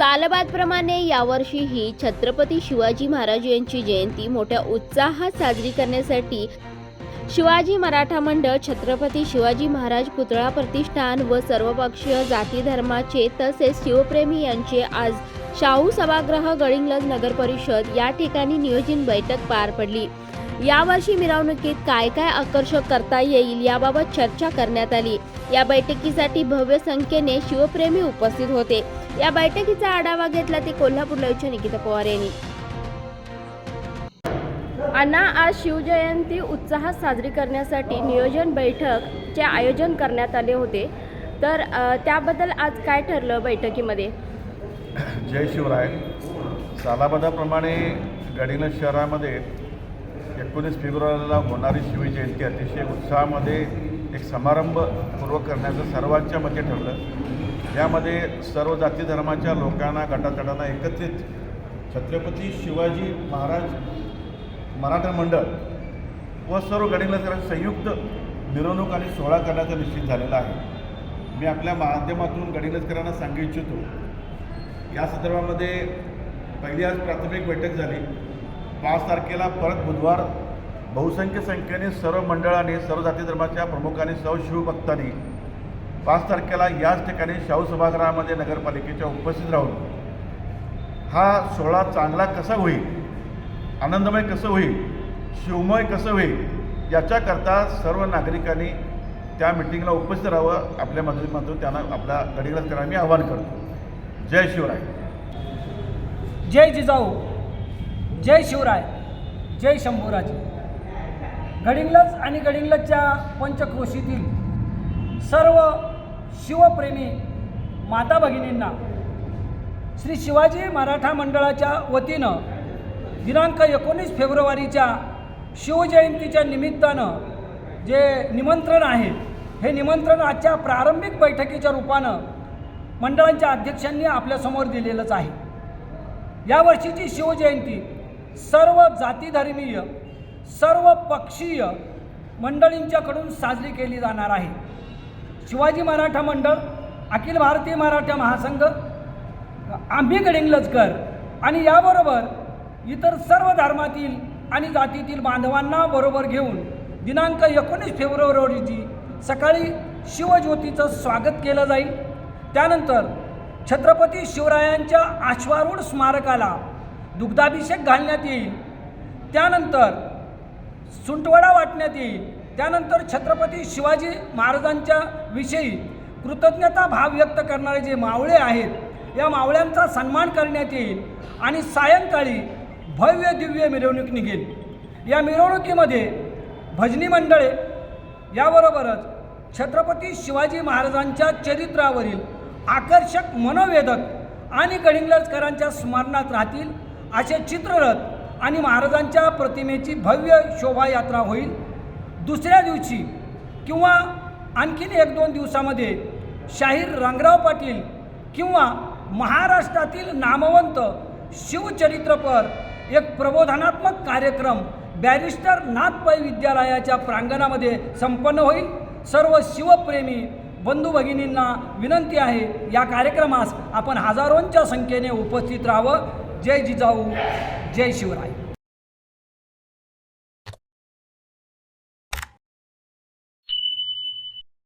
सालबादप्रमाणे यावर्षीही छत्रपती शिवाजी महाराज यांची जयंती मोठ्या उत्साहात साजरी करण्यासाठी शिवाजी मराठा मंडळ छत्रपती शिवाजी महाराज पुतळा प्रतिष्ठान व सर्वपक्षीय जाती धर्माचे तसेच शिवप्रेमी यांचे आज शाहू सभागृह गडिंगलज नगर परिषद या ठिकाणी नियोजन बैठक पार पडली. यावर्षी मिरवणुकीत काय काय आकर्षक करता येईल याबाबत चर्चा करण्यात आली. या बैठकीसाठी भव्य संख्येने शिवप्रेमी उपस्थित होते. या बैठकीचा आढावा घेतला ते कोल्हापूरला उच्च निकिता पवार यांनी. अण्णा आज शिवजयंती उत्साहात साजरी करण्यासाठी नियोजन बैठकचे आयोजन करण्यात आले होते. तर त्याबद्दल आज काय ठरलं बैठकीमध्ये? जय शिवराय. सालाबदाप्रमाणे गडिंग्लज शहरामध्ये एकोणीस फेब्रुवारीला होणारी शिवजयंती अतिशय उत्साहामध्ये एक समारंभपूर्वक करण्याचं सर्वांच्या मते ठरलं. यामध्ये सर्व जाती धर्माच्या लोकांना गटातटांना एकत्रित छत्रपती शिवाजी महाराज मराठा मंडळ व सर्व गडिंग्लजकरांची संयुक्त मिरवणूक आणि सोहळा करण्याचा निश्चित झालेला आहे. मी आपल्या माध्यमातून गडिंग्लजकरांना सांगू इच्छितो. या संदर्भामध्ये पहिली आज प्राथमिक बैठक झाली. पाच तारखेला परत बुधवार बहुसंख्य संख्येने सर्व मंडळाने सर्व जाती धर्माच्या प्रमुखांनी सर्व शिवभक्तांनी पाच तारखेला याच ठिकाणी शाहू सभागृहामध्ये नगरपालिकेच्या उपस्थित राहून हा सोहळा चांगला कसा होईल आनंदमय कसं होईल शिवमय कसं होईल याच्याकरता सर्व नागरिकांनी त्या मिटिंगला उपस्थित राहावं आपल्या माध्यमातून त्यांना आपल्या गडिग्रजकरांना मी आवाहन करतो. जय शिवराय. जय जिजाऊ. जय शिवराय जय शंभूराजे. गडिंग्लज आणि गडिंग्लजच्या पंचक्रोशीतील सर्व शिवप्रेमी माता भगिनींना श्री शिवाजी मराठा मंडळाच्या वतीनं दिनांक एकोणीस फेब्रुवारीच्या शिवजयंतीच्या निमित्तानं जे निमंत्रण आहे हे निमंत्रण आजच्या प्रारंभिक बैठकीच्या रूपानं मंडळांच्या अध्यक्षांनी आपल्यासमोर दिलेलंच आहे. यावर्षीची शिवजयंती सर्व जातीधर्मीय सर्व पक्षीय मंडळींच्याकडून साजरी केली जाणार आहे. शिवाजी मराठा मंडळ अखिल भारतीय मराठा महासंघ आंबी गडिंगलजकर आणि याबरोबर इतर सर्व धर्मातील आणि जातीतील बांधवांना बरोबर घेऊन दिनांक एकोणीस फेब्रुवारी रोजी सकाळी शिवज्योतीचं स्वागत केलं जाईल. त्यानंतर छत्रपती शिवरायांच्या आश्वारूढ स्मारकाला दुग्धाभिषेक घालण्यात येईल. त्यानंतर सुंटवडा वाटण्यात येईल. त्यानंतर छत्रपती शिवाजी महाराजांच्या विषयी कृतज्ञता भाव व्यक्त करणारे जे मावळे आहेत या मावळ्यांचा सन्मान करण्यात येईल आणि सायंकाळी भव्य दिव्य मिरवणूक निघेल. या मिरवणुकीमध्ये भजनी मंडळे याबरोबरच छत्रपती शिवाजी महाराजांच्या चरित्रावरील आकर्षक मनोवेदक आणि गडिंग्लजकरांच्या स्मरणात राहतील. असे चित्ररथ आणि महाराजांच्या प्रतिमेची भव्य शोभायात्रा होईल. दुसऱ्या दिवशी किंवा आणखीन एक दोन दिवसामध्ये शाहीर रंगराव पाटील किंवा महाराष्ट्रातील नामवंत शिवचरित्रपर एक प्रबोधनात्मक कार्यक्रम बॅरिस्टर नाथपै विद्यालयाच्या प्रांगणामध्ये संपन्न होईल. सर्व शिवप्रेमी बंधू भगिनींना विनंती आहे या कार्यक्रमास आपण हजारोंच्या संख्येने उपस्थित राहावं. जय जिजाऊ जय शिवराय.